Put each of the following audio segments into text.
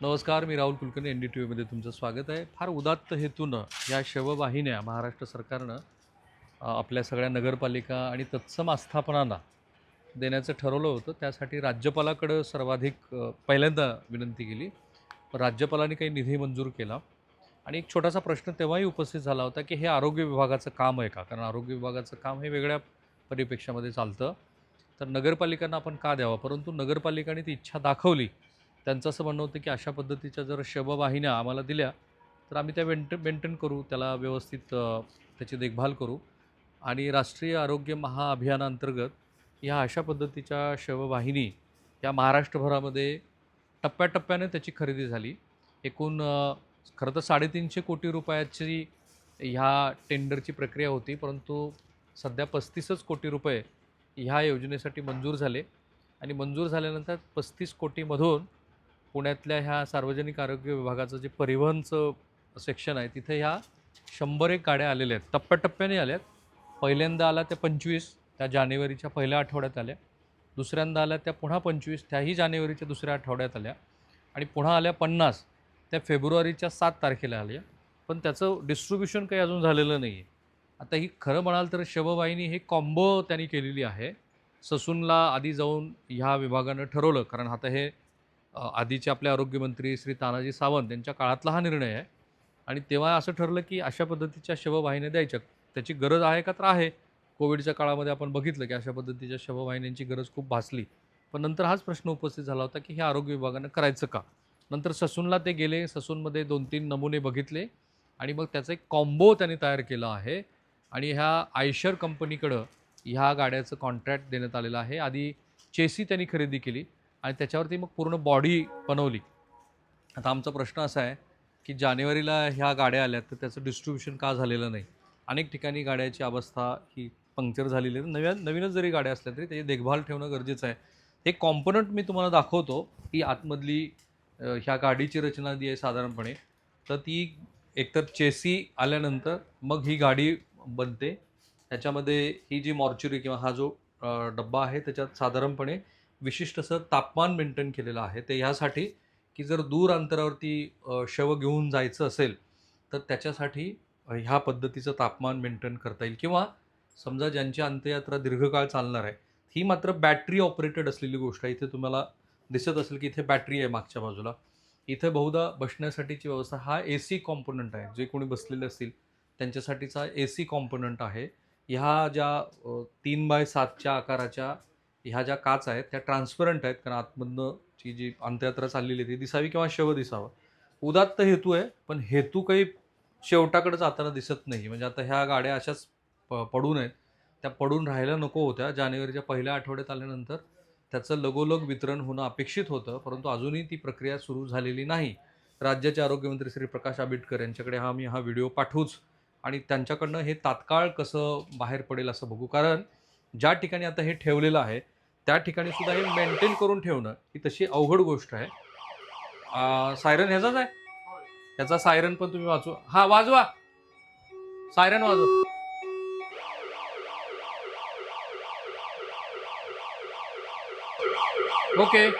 नमस्कार मी Rahul Kulkarni N D T व्हीमध्ये तुमचं स्वागत आहे. फार उदात्त हेतूनं या शववाहिन्या महाराष्ट्र सरकारनं आपल्या सगळ्या नगरपालिका आणि तत्सम आस्थापनांना देण्याचं ठरवलं होतं. त्यासाठी राज्यपालाकडं सर्वाधिक पहिल्यांदा विनंती केली. राज्यपालांनी काही निधी मंजूर केला. आणि एक छोटासा प्रश्न तेव्हाही उपस्थित झाला होता की हे आरोग्य विभागाचं काम आहे का? कारण आरोग्य विभागाचं काम हे वेगळ्या परिपेक्षामध्ये चालतं. तर नगरपालिकांना आपण का द्यावं? परंतु नगरपालिकांनी ती इच्छा दाखवली. त्यांचं असं म्हणणं होतं की अशा पद्धतीच्या जर शववाहिन्या आम्हाला दिल्या तर आम्ही त्या वेंट मेंटेन करू त्याला व्यवस्थित त्याची देखभाल करू. आणि राष्ट्रीय आरोग्य महाअभियानाअंतर्गत ह्या अशा पद्धतीच्या शववाहिनी या महाराष्ट्रभरामध्ये टप्प्याटप्प्याने त्याची खरेदी झाली. एकूण खरं तर साडेतीनशे कोटी रुपयाची ह्या टेंडरची प्रक्रिया होती परंतु सध्या पस्तीसच कोटी रुपये ह्या योजनेसाठी मंजूर झाले. आणि मंजूर झाल्यानंतर पस्तीस कोटीमधून पुण्यातल्या ह्या सार्वजनिक आरोग्य विभागाचं जे परिवहनचं सेक्शन आहे तिथे ह्या शंभर एक गाड्या आलेल्या आहेत. टप्प्याटप्प्याने आल्यात पहिल्यांदा आला त्या पंचवीस त्या जानेवारीच्या पहिल्या आठवड्यात आल्या. दुसऱ्यांदा आल्या त्या पुन्हा पंचवीस त्याही जानेवारीच्या दुसऱ्या आठवड्यात आल्या. आणि पुन्हा आल्या पन्नास त्या फेब्रुवारीच्या सात तारखेला आल्या. पण त्याचं डिस्ट्रीब्युशन काही अजून झालेलं नाही आहे आता ही खरं म्हणाल तर शववाहिनी हे कॉम्बो त्यांनी केलेली आहे. ससूनला आधी जाऊन ह्या विभागानं ठरवलं कारण आता हे आधीचे आपले आरोग्यमंत्री श्री तानाजी सावंत यांच्या काळातला हा निर्णय आहे. आणि तेव्हा असं ठरलं की अशा पद्धतीच्या शववाहिन्या द्यायच्या. त्याची गरज आहे का? तर आहे. कोविडच्या काळामध्ये आपण बघितलं की अशा पद्धतीच्या शववाहिन्यांची गरज खूप भासली. पण नंतर हाच प्रश्न उपस्थित झाला होता की हे आरोग्य विभागानं करायचं का? नंतर ससूनला ते गेले. ससूनमध्ये दोन तीन नमुने बघितले. आणि मग त्याचा एक कॉम्बो त्यांनी तयार केला आहे. आणि ह्या आयशर कंपनीकडं ह्या गाड्याचं कॉन्ट्रॅक्ट देण्यात आलेलं आहे. आधी चेसी त्यांनी खरेदी केली. आणि त्याच्यावरती मग पूर्ण बॉडी बनवली. आता आमचा प्रश्न असा आहे की जानेवारीला ह्या गाड्या आल्या तर त्याचं डिस्ट्रीब्युशन का झालेलं नाही? अनेक ठिकाणी गाड्याची अवस्था ही पंक्चर झालेली आहे. नव्या नवीनच जरी गाड्या असल्या तरी त्याची देखभाल ठेवणं गरजेचं आहे. हे कॉम्पोनंट मी तुम्हाला दाखवतो की आतमधली ह्या गाडीची रचना जी आहे साधारणपणे तर ती एकतर चेसी आल्यानंतर मग ही गाडी बनते. त्याच्यामध्ये ही जी मॉर्च्युरी किंवा हा जो डब्बा आहे त्याच्यात साधारणपणे विशिष्ट असं तापमान मेंटेन केलेलं आहे. ते ह्यासाठी की जर दूर अंतरावरती शव घेऊन जायचं असेल तर त्याच्यासाठी ह्या पद्धतीचं तापमान मेंटेन करता येईल. किंवा समजा ज्यांची अंत्ययात्रा दीर्घकाळ चालणार आहे ही मात्र बॅटरी ऑपरेटेड असलेली गोष्ट आहे. इथे तुम्हाला दिसत असेल की इथे बॅटरी आहे मागच्या बाजूला. इथे बहुधा बसण्यासाठीची व्यवस्था हा ए सी कॉम्पोनंट आहे. जे कोणी बसलेले असतील त्यांच्यासाठीचा ए सी कॉम्पोनंट आहे. ह्या ज्या तीन बाय सातच्या आकाराच्या ह्या ज्या काच आहेत त्या ट्रान्सपरंट आहेत कारण आतमधनं ची जी अंत्ययात्रा चाललेली ती दिसावी किंवा शव दिसावं. उदात्त हेतू आहे पण हेतू काही शेवटाकडे जाताना दिसत नाही. म्हणजे आता ह्या गाड्या अशाच प पडून आहेत त्या पडून राहायला नको होत्या. जानेवारीच्या पहिल्या आठवड्यात आल्यानंतर त्याचं लगोलग वितरण होणं अपेक्षित होतं परंतु अजूनही ती प्रक्रिया सुरू झालेली नाही. राज्याचे आरोग्यमंत्री श्री प्रकाश आंबेडकर यांच्याकडे हा मी हा व्हिडिओ पाठवूच आणि त्यांच्याकडनं हे तात्काळ कसं बाहेर पडेल असं बघू. कारण ज्या ठिकाणी आता हे ठेवलेलं आहे त्या ठिकाणी सुद्धा हे मेंटेन करून ठेवणं ही तशी अवघड गोष्ट आहे. सायरन ह्याचाच आहे? ह्याचा सायरन पण तुम्ही वाचू हा वाजवा. सायरन वाजव. ओके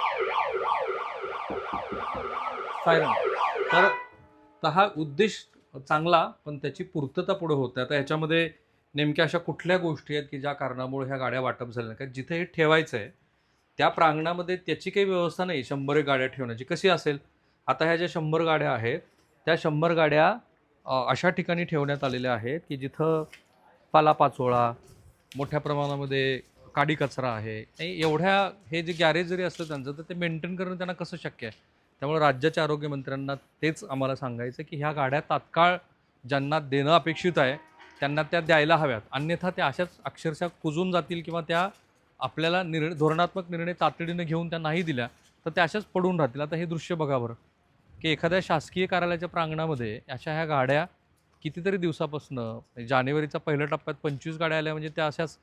सायरन तर तर हा उद्देश चांगला पण त्याची पूर्तता पुढे होते आता ह्याच्यामध्ये नेमक्या अशा कुठल्या गोष्टी आहेत की ज्या कारणामुळे ह्या गाड्या वाटप झाल्या कारण जिथे हे ठेवायचं आहे त्या प्रांगणामध्ये त्याची काही व्यवस्था नाही शंभर एक गाड्या ठेवण्याची. कशी असेल? आता ह्या ज्या शंभर गाड्या आहेत त्या शंभर गाड्या अशा ठिकाणी ठेवण्यात आलेल्या आहेत की जिथं पालापाचोळा मोठ्या प्रमाणामध्ये काडी कचरा आहे. आणि एवढ्या हे जे गॅरेज जरी असलं त्यांचं तर ते मेंटेन करणं त्यांना कसं शक्य आहे? त्यामुळे राज्याच्या आरोग्यमंत्र्यांना तेच आम्हाला सांगायचं की ह्या गाड्या तात्काळ ज्यांना देणं अपेक्षित आहे त्यांना त्या द्यायला हव्यात. अन्यथा त्या अशाच अक्षरशः कुजून जातील किंवा त्या आपल्याला निर्णय धोरणात्मक निर्णय तातडीनं घेऊन त्या नाही दिल्या तर त्या अशाच पडून राहतील. आता हे दृश्य बघा बरं. की एखाद्या शासकीय कार्यालयाच्या प्रांगणामध्ये अशा ह्या गाड्या कितीतरी दिवसापासून म्हणजे जानेवारीचा पहिल्या टप्प्यात पंचवीस गाड्या आल्या म्हणजे त्या अशाच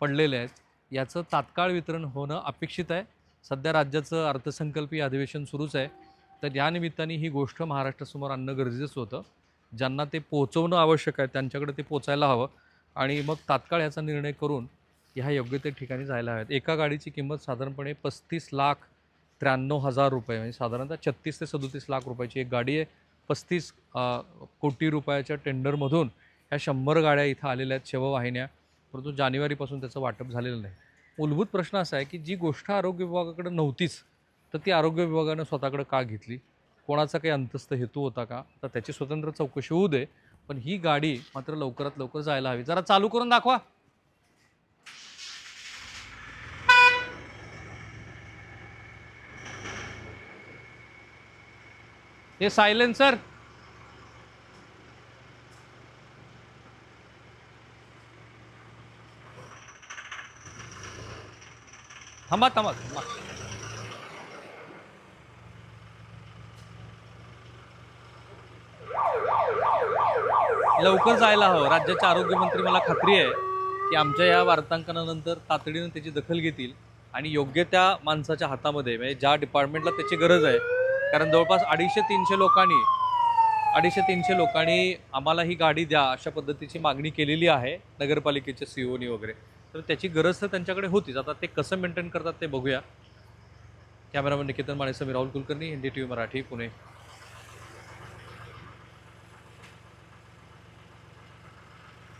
पडलेल्या आहेत. याचं तात्काळ वितरण होणं अपेक्षित आहे. सध्या राज्याचं अर्थसंकल्पीय अधिवेशन सुरूच आहे. तर या निमित्ताने ही गोष्ट महाराष्ट्रासमोर आणणं गरजेचं होतं. ज्यांना ते पोचवणं आवश्यक आहे त्यांच्याकडे ते पोचायला हवं. आणि मग तात्काळ याचा निर्णय करून ह्या योग्य ते ठिकाणी जायला हव्यात एका गाडीची किंमत साधारणपणे पस्तीस लाख त्र्याण्णव हजार रुपये म्हणजे साधारणतः छत्तीस ते सदोतीस लाख रुपयाची एक गाडी आहे. पस्तीस कोटी रुपयाच्या टेंडरमधून ह्या शंभर गाड्या इथं आलेल्या आहेत शववाहिन्या. परंतु जानेवारीपासून त्याचं वाटप झालेलं नाही. मूलभूत प्रश्न असा आहे की जी गोष्ट आरोग्य विभागाकडे नव्हतीच तर ती आरोग्य विभागानं स्वतःकडे का घेतली? कोणाचा काही अंतस्थ हेतू होता का? तर त्याची स्वतंत्र चौकशी होऊ दे. पण ही गाडी मात्र लवकरात लवकर जायला हवी. जरा चालू करून दाखवा. हे सायलेन्सर. थांबा थांबा थांबा लवकर जायला हवं. राज्याचे आरोग्यमंत्री मला खात्री आहे की आमच्या या वार्तांकनानंतर तातडीनं त्याची दखल घेतील आणि योग्य त्या माणसाच्या हातामध्ये म्हणजे ज्या डिपार्टमेंटला त्याची गरज आहे. कारण जवळपास अडीचशे तीनशे लोकांनी अडीचशे तीनशे लोकांनी आम्हाला ही गाडी द्या अशा पद्धतीची मागणी केलेली आहे नगरपालिकेच्या सीओनी वगैरे. तर त्याची गरज तर त्यांच्याकडे होतीच. आता ते कसं मेंटेन करतात ते बघूया. Cameraman Niketan Mane Sameer Rahul Kulkarni N D T V Marathi Pune.